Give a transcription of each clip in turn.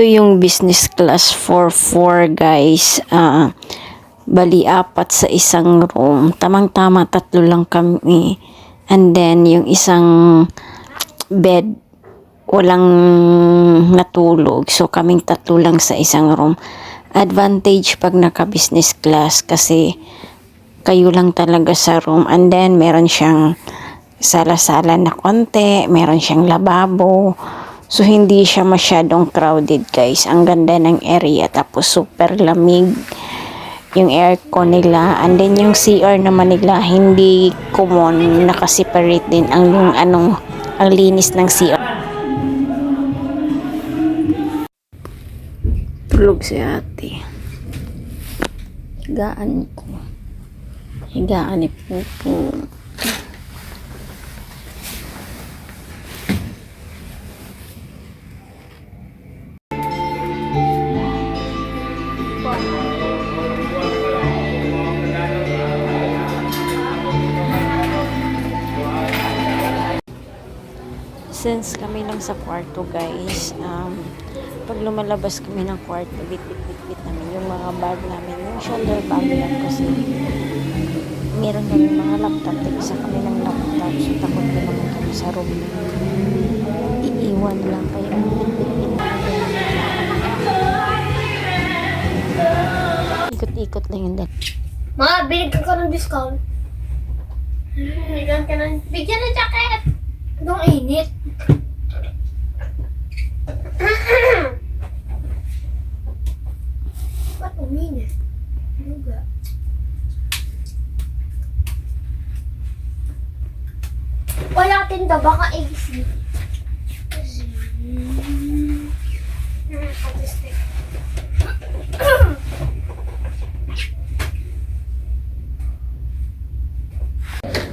Ito yung business class for four guys. Ah, bali apat sa isang room. Tamang-tama tatlo lang kami. And then yung isang bed walang natulog. So kaming tatlo lang sa isang room. Advantage pag naka-business class kasi kayo lang talaga sa room. And then meron siyang sala-sala na konti, meron siyang lababo. So, hindi siya masyadong crowded, guys. Ang ganda ng area. Tapos, super lamig yung aircon nila. And then, yung CR naman nila, hindi common. Nakaseparate din ang, yung, anong, ang linis ng CR. Tulog si ate. Higaan ko. Higaan ni Pupo. Since kami lang sa kwarto guys, um, pag lumalabas kami ng kwarto, bit-bit-bit namin yung mga bag namin, yung shoulder bag lang kasi meron kami mga laptop, isa kami ng laptop, so takot na naman kami sa room. Iiwan lang kayo. Ikot-ikot lang yung dal. Ma, binigyan ka ng discount. Bigyan ka ng... Bigyan ng jacket! Anong init? Ba't uminit? Ano ba? Wala tinda, baka AC. Hmm, artistic.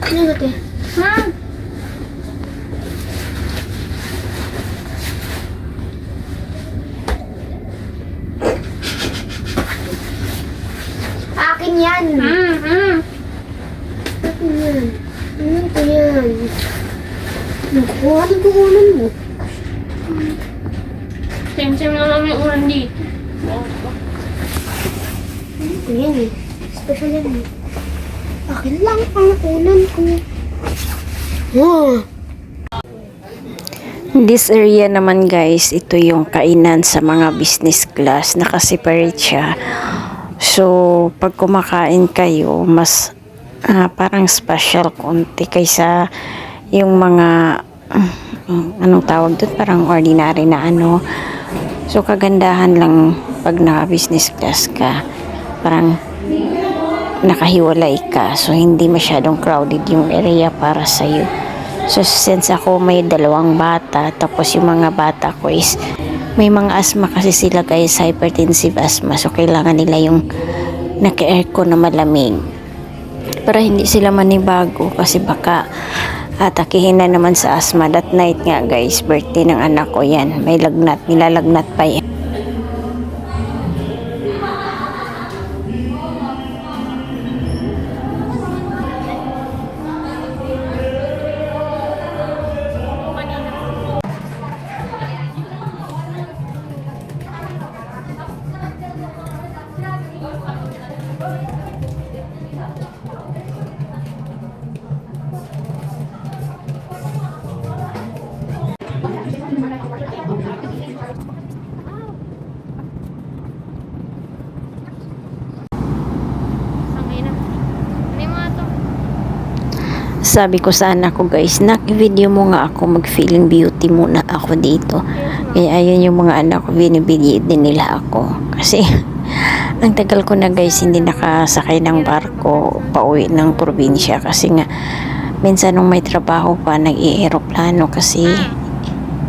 Ano ba ito? Ma'am! Akin yan! Mm, mm. Akin yan. Akin ko yan. Naku, anong kukunan mo? Same-same lang namin yung ulan dito. Ito yan eh. Special yan eh. Akin lang ang kunan ko. Oh. This area naman guys, ito yung kainan sa mga business class. Nakaseparate siya. So, pag kumakain kayo, mas ah, parang special konti kaysa yung mga ah, anong tawag doon, parang ordinary na ano. So, kagandahan lang pag naka-business class ka. Parang nakahiwalay ka. So, hindi masyadong crowded yung area para sa'yo. So, since ako may dalawang bata, tapos yung mga bata ko is may mga asthma kasi sila guys, hypertensive asthma. So, kailangan nila yung naka-aircon na malamig. Para hindi sila manibago kasi baka atakihin na naman sa asthma. That night nga guys, birthday ng anak ko yan. May lagnat, nilalagnat pa yan. Sabi ko sa anak ko guys, nak video mo nga ako mag-feeling beauty muna ako dito. Kaya ayun yung mga anak ko, binibigyan din nila ako. Kasi ang tagal ko na guys, hindi nakasakay ng barko pauwi ng probinsya. Kasi nga, minsan nung may trabaho pa, nag-i-aeroplano kasi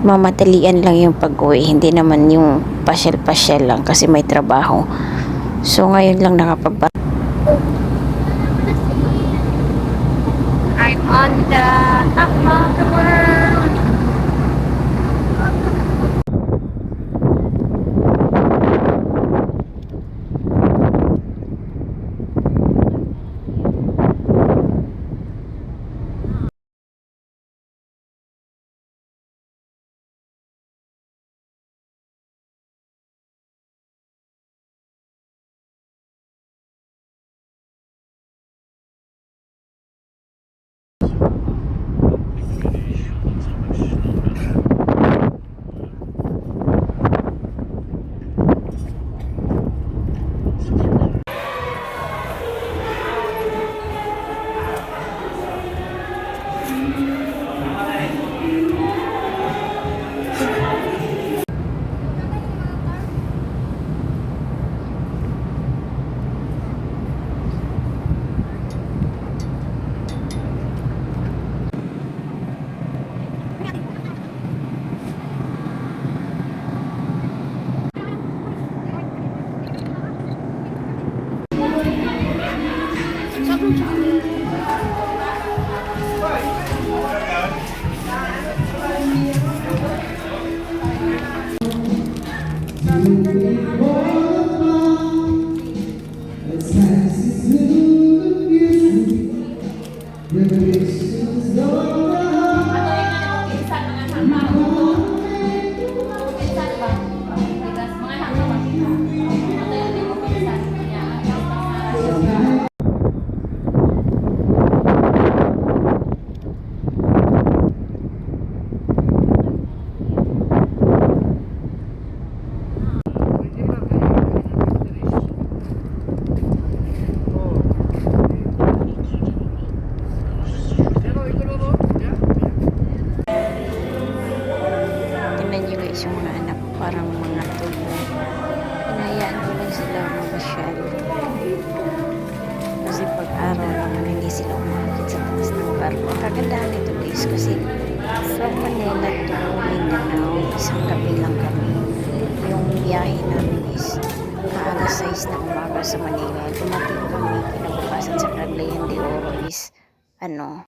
mamadalian lang yung pag-uwi. Hindi naman yung pasyal-pasyal lang kasi may trabaho. So ngayon lang nakapag I'm on the top of the world. This is the Ang kagandahan nito guys kasi from Manila to Mindanao, isang gabi lang kami. Yung biyahe namin is maaga 6 na umaga sa Manila. Dumating kami kinabukasan sa Caglayan de Oro is ano,